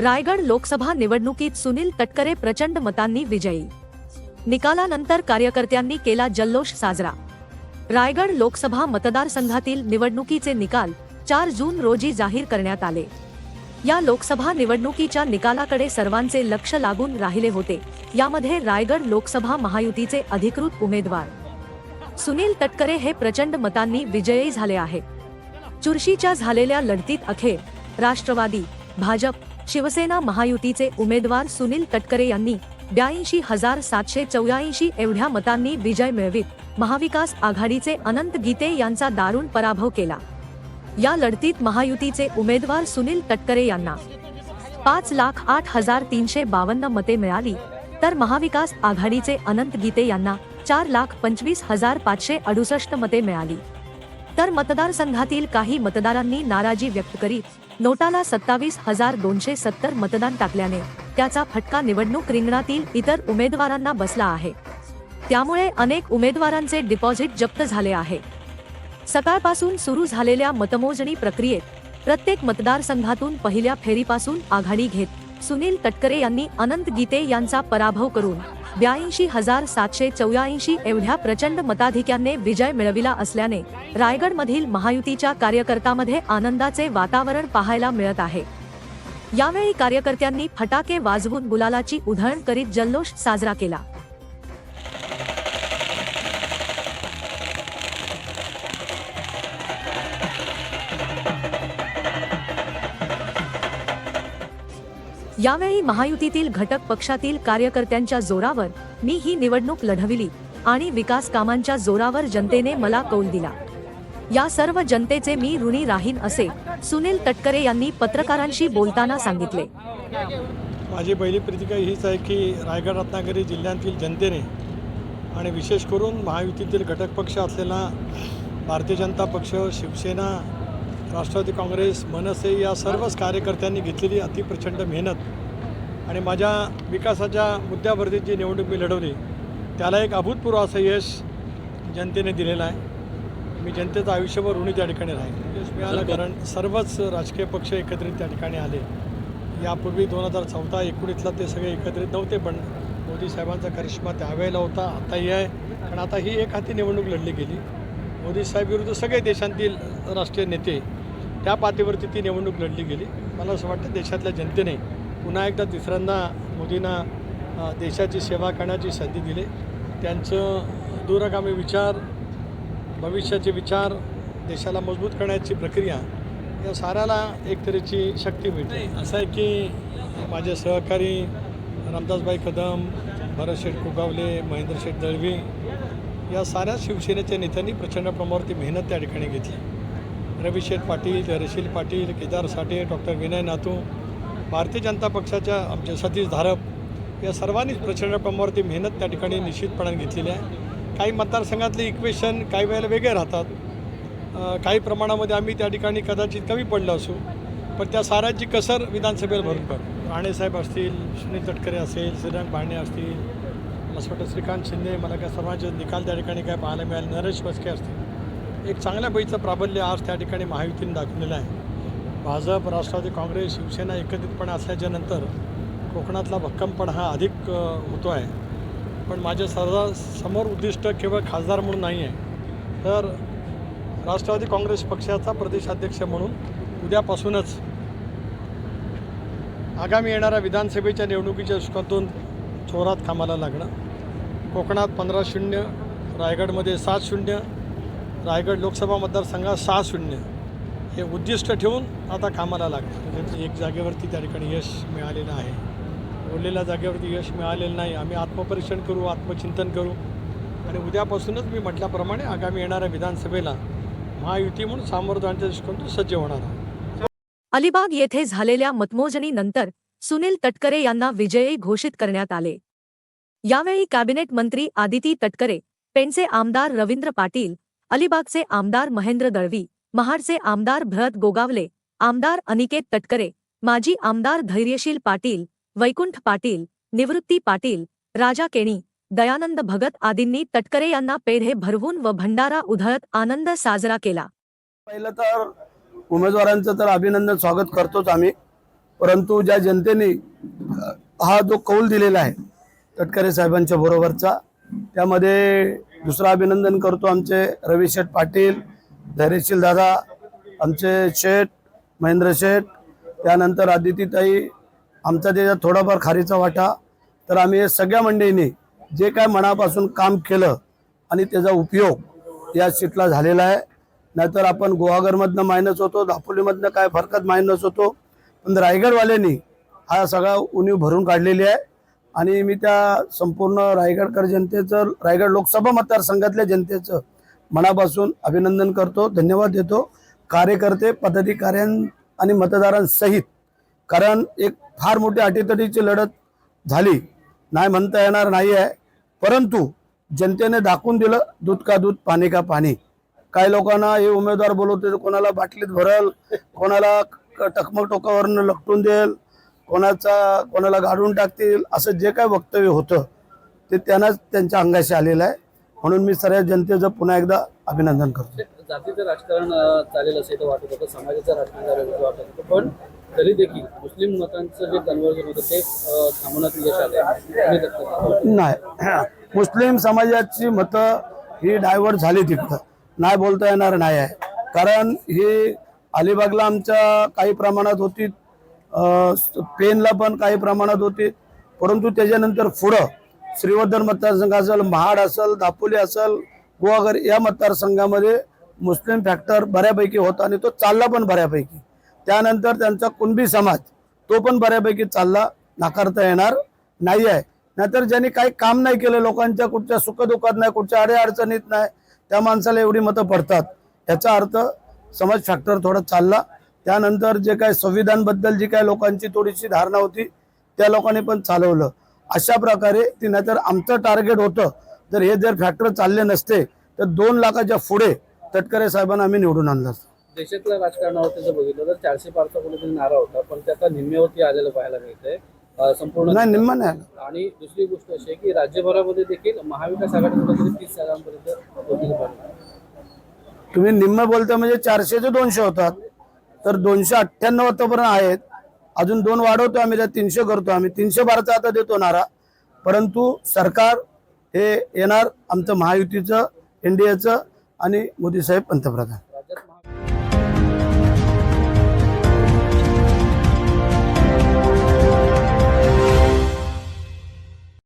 रायगड लोकसभा निवडणुकीत सुनील तटकरे प्रचंड मतांनी विजयी. निकालानंतर कार्यकर्त्यांनी केला जल्लोष साजरा. रायगड लोकसभा मतदारसंघातील निवडणुकीचे निकाल चार जून रोजी जाहीर करण्यात आले. या लोकसभा निवडणुकीच्या निकालाकडे सर्वांचे लक्ष लागून राहिले होते. यामध्ये रायगड लोकसभा महायुतीचे अधिकृत उमेदवार. सुनील तटकरे हे प्रचंड मतांनी विजयी झाले आहे चुरशीच्या झालेल्या लढतीत अखेर राष्ट्रवादी भाजप शिवसेना महायुतीचे उमेदवार सुनील तटकरे यांनी ब्याऐंशी हजार सातशे चौऱ्याऐंशी एवढ्या मतांनी विजय मिळवित. महाविकास आघाडीचे अनंत गीते यांचा दारुण पराभव केला. या लढतीत महायुतीचे उमेदवार सुनील तटकरे यांना पाच लाख आठ हजार तीनशे बावन्न मते मिळाली. तर महाविकास आघाडीचे अनंत गीते यांना चार लाख पंचवीस हजार पाचशे अडुसष्ट मते मिळाली. तर मतदारसंघातील काही मतदारांनी नाराजी व्यक्त करीत नोटाला सत्तावीस हजार दोनशे सत्तर मतदान टाकल्याने त्याचा फटका निवडणूक रिंगणातील इतर उमेदवारांना बसला आहे. त्यामुळे अनेक उमेदवारांचे डिपॉझिट जप्त झाले आहे. सकाळपासून सुरू झालेल्या मतमोजणी प्रक्रियेत प्रत्येक मतदारसंघातून पहिल्या फेरीपासून आघाडी घेत सुनील तटकरे यांनी अनंत गीते यांचा पराभव करून ब्याऐंशी हजार सातशे चौऱ्याऐंशी एवढ्या प्रचंड मताधिक्याने विजय मिळविला असल्याने रायगडमधील महायुतीच्या कार्यकर्त्यामध्ये आनंदाचे वातावरण पाहायला मिळत आहे. यावेळी कार्यकर्त्यांनी फटाके वाजवून गुलालाची उधळण करीत जल्लोष साजरा केला. यावेळी महायुतीतील घटक पक्षातील कार्यकर्त्यांच्या जोरावर मी ही निवडणूक लढविली आणि विकास कामांच्या जोरावर जनतेने मला कौल दिला. या सर्व जनतेचे मी ऋणी राहीन असे सुनील तटकरे यांनी पत्रकारांशी बोलताना सांगितले. माझी पहिली प्रतिक्रिया हीच आहे की रायगड रत्नागिरी जिल्ह्यातील जनतेने आणि विशेष करून महायुतीतील घटक पक्ष असलेला भारतीय जनता पक्ष शिवसेना राष्ट्रवादी काँग्रेस मनसे या सर्वच कार्यकर्त्यांनी घेतलेली अतिप्रचंड मेहनत आणि माझ्या विकासाच्या मुद्द्यावरती जी निवडणूक मी लढवली त्याला एक अभूतपूर्व असं यश जनतेने दिलेलं आहे. मी जनतेचं आयुष्यभर ऋणी त्या ठिकाणी राहील यश मिळालं कारण सर्वच राजकीय पक्ष एकत्रित त्या ठिकाणी आले. यापूर्वी दोन हजार चौदा एकोणीसला ते सगळे एकत्रित नव्हते पण मोदी साहेबांचा करिश्मा त्यावेळेला होता आताही आहे. कारण आता ही एक हाती निवडणूक लढली गेली. मोदी साहेब विरुद्ध सगळे देशांतील राष्ट्रीय नेते त्या पातळीवरती ती निवडणूक लढली गेली. मला असं वाटतं देशातल्या जनतेने पुन्हा एकदा तिसऱ्यांदा मोदींना देशाची सेवा करण्याची संधी दिली. त्यांचं दूरगामी विचार भविष्याचे विचार देशाला मजबूत करण्याची प्रक्रिया या साऱ्याला एक तऱ्हेची शक्ती मिळते. असं आहे की माझे सहकारी रामदासबाई कदम भरत शेठ कुगावले महेंद्र शेठ दळवी या साऱ्या शिवसेनेच्या नेत्यांनी प्रचंड प्रमाणावरती मेहनत त्या ठिकाणी घेतली. रविशेठ पाटील रशील पाटील केदार साठे डॉक्टर विनय नातू भारतीय जनता पक्षाच्या आमचे सतीश धारप या सर्वांनीच प्रचंड प्रमाणावरती मेहनत त्या ठिकाणी निश्चितपणाने घेतलेली आहे. काही मतदारसंघातले इक्वेशन काही वेळेला वेगळे राहतात. काही प्रमाणामध्ये आम्ही त्या ठिकाणी कदाचित कमी पडलो असू पण त्या साऱ्याची कसर विधानसभेला भरून काढू राणेसाहेब असतील सुनील तटकरे असेल श्रीरंग भाणे असतील असं वाटतं श्रीकांत शिंदे मला काय सर्वांचे निकाल त्या ठिकाणी काय पाहायला मिळाले नरेश बसके असतील. एक चांगल्या पैचं प्राबल्य आज त्या ठिकाणी महायुतीने दाखवलेलं आहे. भाजप राष्ट्रवादी काँग्रेस शिवसेना एकत्रितपणे असल्याच्या नंतर कोकणातला भक्कमपण हा अधिक होतो आहे. पण माझ्या सर्व समोर उद्दिष्ट केवळ खासदार म्हणून नाही आहे. तर राष्ट्रवादी काँग्रेस पक्षाचा प्रदेशाध्यक्ष म्हणून उद्यापासूनच आगामी येणाऱ्या विधानसभेच्या निवडणुकीच्या दृष्टिकोनातून जोरात कामाला लागणं. कोकणात पंधरा शून्य रायगडमध्ये सात शून्य रायगड लोकसभा मतदारसंघात सहा शून्य. हे उद्दिष्ट ठेवून आता कामाला लागतं म्हणजे एक जागेवरती त्या ठिकाणी यश मिळालेलं आहे. उरलेल्या जागेवरती यश मिळालेलं नाही. आम्ही आत्मपरीक्षण करू आत्मचिंतन करू. आणि उद्यापासूनच मी म्हटल्याप्रमाणे आगामी येणाऱ्या विधानसभेला महायुती म्हणून सामोरं जाण्याच्या दृष्टिकोनातून सज्ज होणार आहोत. अलिबाग येथे झालेल्या मतमोजणीनंतर सुनील तटकरे यांना विजयी घोषित करण्यात आले. यावेळी कॅबिनेट मंत्री आदिती तटकरे पेणचे आमदार रवींद्र पाटील अलिबागचे आमदार महेंद्र दळवी महाडचे आमदार भरत गोगावले आमदार अनिकेत तटकरे माजी आमदार धैर्यशील पाटील वैकुंठ पाटील निवृत्ती पाटील राजा केणी दयानंद भगत आदींनी तटकरे यांना पेढे भरवून व भंडारा उधळत आनंद साजरा केला. पहिलं तर उमेदवारांचं तर अभिनंदन स्वागत करतोच आम्ही. परंतु ज्या जनतेने हा जो कौल दिलेला आहे तटकरे साहेबांच्या बरोबरचा. त्यामध्ये दुसरं अभिनंदन करतो आमचे रवी शेठ पाटील धैर्यशील दादा आमचे शेठ महेंद्र शेठ त्यानंतर आदितीताई आमचा त्याच्यात थोडाफार खारीचा वाटा. तर आम्ही सगळ्या मंडळींनी जे काय मनापासून काम केलं आणि त्याचा उपयोग या सीटला झालेला आहे. नाहीतर आपण गुहागरमधनं मायनस होतो दापोलीमधनं काय फरकत मायनस होतो. पण रायगडवाल्यांनी हा सगळा उणीव भरून काढलेली आहे. आणि मी त्या संपूर्ण रायगडकर जनतेचं रायगड लोकसभा मतदारसंघातल्या जनतेचं मनापासून अभिनंदन करतो धन्यवाद देतो. कार्यकर्ते पदाधिकाऱ्यां आणि मतदारांसहित कारण एक फार मोठी अटीतटीची लढत झाली. नाही म्हणता येणार नाही आहे परंतु जनतेने दाखवून दिलं दूध का दूध पाणी का पाणी. काही लोकांना हे उमेदवार बोलवते कोणाला बाटलीत भरल कोणाला क- टकमक टोकावरनं लपटून देईल कोणाचा कोणाला गाडून टाकतील असं जे काय वक्तव्य होतं ते त्यांनाच त्यांच्या अंगाशी आलेलं आहे. म्हणून मी सर्व जनतेचं पुन्हा एकदा अभिनंदन करतो. जातीचं राजकारण चालेल असं इथं वाटत होतं समाजाचं राजकारण चालेल असं वाटत होतं पण तरी देखील मुस्लिम मतांचं जे कन्व्हर्जन होतं ते थांबवण्यात यश नाही. मुस्लिम समाजाची मतं ही डायव्हर्ट झाली तिकडं नाही बोलता येणार नाही आहे. कारण ही अलिबागला आमच्या काही प्रमाणात होती पेनला पण काही प्रमाणात होते. परंतु त्याच्यानंतर पुढं श्रीवर्धन मतदारसंघ असेल महाड असेल दापोली असेल गोवागर या मतदारसंघामध्ये मुस्लिम फॅक्टर बऱ्यापैकी होता आणि तो चालला पण बऱ्यापैकी. त्यानंतर त्यांचा कुणबी समाज तो पण बऱ्यापैकी चालला नाकारता येणार नाही आहे. नाहीतर ज्यांनी काही काम नाही केलं लोकांच्या कुठच्या सुखदुःखात नाही कुठच्या अडेअडचणीत नाही त्या माणसाला एवढी मतं पडतात. याचा अर्थ समाज फॅक्टर थोडा चालला. त्यानंतर जे काय संविधानबद्दल जी काय लोकांची थोडीशी धारणा होती त्या लोकांनी पण चालवलं अशा प्रकारे ती नाहीतर आमचं टार्गेट होतं जर हे जर फॅक्टर चालले नसते तर दोन लाखाच्या पुढे तटकरे साहेबांना आम्ही निवडून आणलं असतं. देशातल्या राजकारणावरती जर बघितलं तर चारशे पारचा कोणीतरी नारा होता पण ते आता निम्म्यावरती आलेलं पाहायला मिळतंय संपूर्ण नाही निम्मा नाही आलं. आणि दुसरी गोष्ट अशी आहे की राज्यभरामध्ये देखील महाविकास आघाडी कुठेतरी तीस जागांपर्यंत. तुम्ही निम्म बोलता म्हणजे चारशे ते दोनशे होतात तर दोनशे अठ्ठ्याण्णव आतापर्यंत आहेत. अजून दोन वाढवतो आम्ही त्या तीनशे करतो आम्ही. तीनशे बाराचा आता देतो नारा. परंतु सरकार हे येणार आमचं महायुतीचं एन डी एचं आणि मोदी साहेब पंतप्रधान.